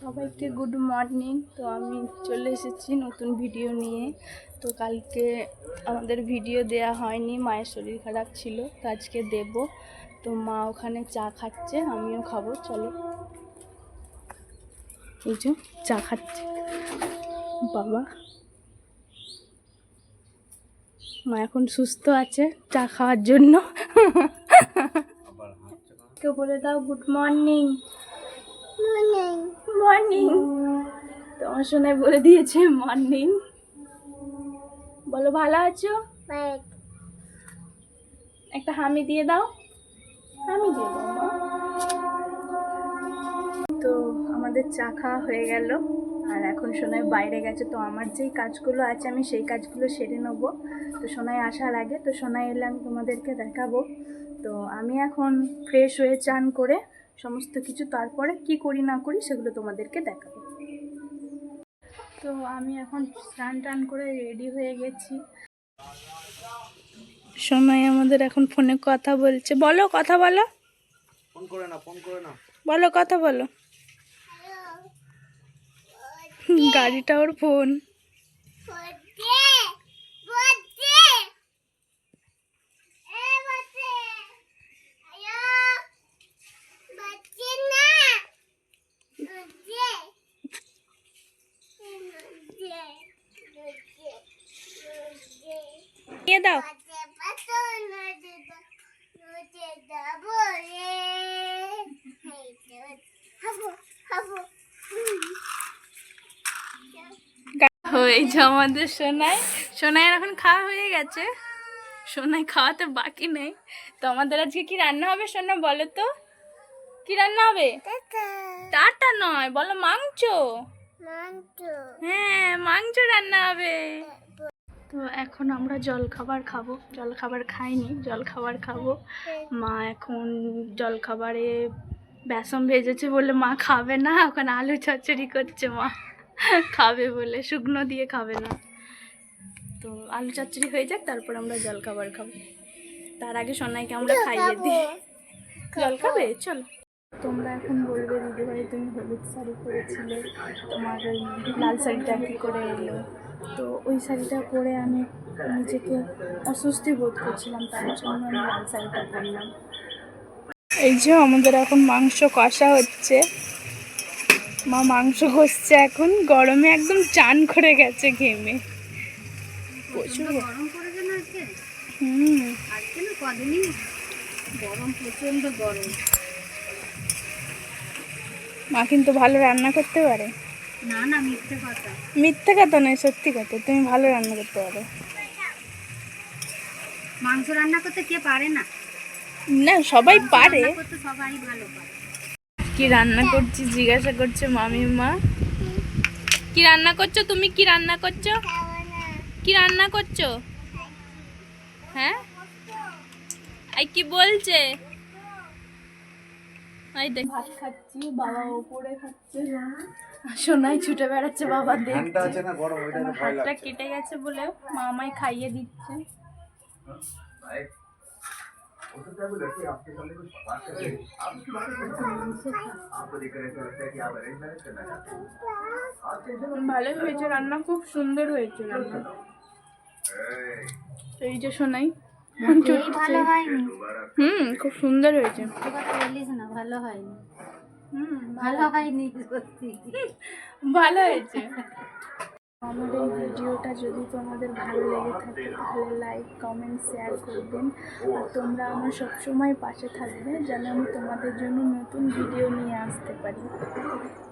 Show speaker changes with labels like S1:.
S1: সবাইকে good morning তো আমি চলে এসেছি নতুন ভিডিও নিয়ে। তো কালকে আমাদের ভিডিও দেয়া হয়নি মায়ের শরীর খারাপ ছিল তো আজকে দেব। তো মা ওখানে চা খাচ্ছে আমিও খাব চলো। এই যে চা খাচ্ছে। বাবা। মা এখন সুস্থ আছে চা খাওয়ার জন্য। কেউ বলে দাও গুড মর্নিং মর্নিং তোমার শোনাই বলে দিয়েছে মর্নিং বলো ভালো আছো? একটা হামি দিয়ে দাও। হামি দিয়ে দাও তো আমাদের চা খাওয়া হয়ে গেল। আর এখন সোনাই বাইরে গেছে তো আমার যেই কাজগুলো আছে আমি সেই কাজগুলো সেরে নেব। তো সোনাই আসার আগে তো সোনাই এলে আমি তোমাদেরকে দেখাবো। তো আমি এখন ফ্রেশ হয়ে চান করে সমস্ত কিছু তারপরে কি করি না করি সেগুলো তোমাদেরকে দেখাবো। তো আমি এখন স্নান টান করে রেডি হয়ে গেছি। সময় আমাদের এখন ফোনে কথা বলছে। বলো কথা বলো।
S2: ফোন করে না ফোন করে না
S1: বলো কথা বলো। গাড়িটা ওর ফোন নিয়ে দাও। হয়েছে আমাদের সোনাই সোনাইয়ের এখন খাওয়া হয়ে গেছে। সোনাই খাওয়াতে বাকি নেই। তো আমাদের আজকে কি রান্না হবে সোনা বলো তো? কি রান্না হবে? টাটা নয় বলো মাংস। হ্যাঁ মাংস রান্না হবে। তো এখন আমরা জল খাবার খাব। জল খাবার খাইনি জল খাবার খাব। মা এখন জল খাবারে বেসন ভেজেছে বলে মা খাবে না ওখানে আলু চচ্চড়ি করছে মা। খাবে বলে শুকনো দিয়ে খাবে না। তো আলু চচ্চড়ি হয়ে যাক তারপর আমরা জল খাবার খাব। তার আগে সোনাইকে আমরা খাইয়ে দিই। জল খাবে? চলো। তোমরা এখন বলবে দিদিভাই তুমি হলুদ শাড়ি পরেছিলে। তোমার ওই লাল শাড়িটা কী করে এলো? তো ওই শাড়িটা পরে আমি নিজেকে অস্বস্তি বোধ করছিলাম তার জন্য আমি লাল শাড়িটা পরলাম। এই যে আমাদের এখন মাংস কষা হচ্ছে। মা মাংস কষছে এখন। গরমে একদম চান করে গেছে ঘেমে। প্রচুর
S3: গরম। পড়েছে না আজকে?
S1: হুম।
S3: আজকে না কদিনই? গরম প্রচণ্ড গরম।
S1: মা কিন্তু ভালো রান্না করতে পারে?
S3: না না মিথ্যে কথা।
S1: মিথ্যে কথা নয় সত্যি কথা। তুমি ভালো রান্না করতে পারো।
S3: মাংস রান্না করতে কে পারে না?
S1: না সবাই পারে।
S3: সবাই ভালো পারে।
S1: কি রান্না করছি জিজ্ঞাসা করছে মামি মা। কি রান্না করছ? তুমি কি রান্না করছ? কি রান্না করছ? হ্যাঁ? এই কি বলছে? এই দেখ। ভাত খাচ্ছি বাবা ওপরে খাচ্ছে সোনাই ছুটে বেড়াচ্ছে বাবা
S2: ফ্যানটা
S1: দেখছে। হাতটা কেটে গেছে বলে মা আমায় খাইয়ে দিচ্ছে। ভালোই হয়েছে রান্না খুব সুন্দর হয়েছে রান্না। এই যে শোনাই
S3: ভালো হয়নি।
S1: হুম খুব সুন্দর হয়েছে।
S3: বলিস না ভালো হয়নি।
S1: হুম
S3: ভালো হয়নি সত্যি।
S1: ভালো হয়েছে। আমার এই ভিডিওটা যদি তোমাদের ভালো লেগে থাকে তাহলে লাইক কমেন্ট শেয়ার করবেন। আর তোমরা আমার সবসময় পাশে থাকবে যেন আমি তোমাদের জন্য নতুন ভিডিও নিয়ে আসতে পারি।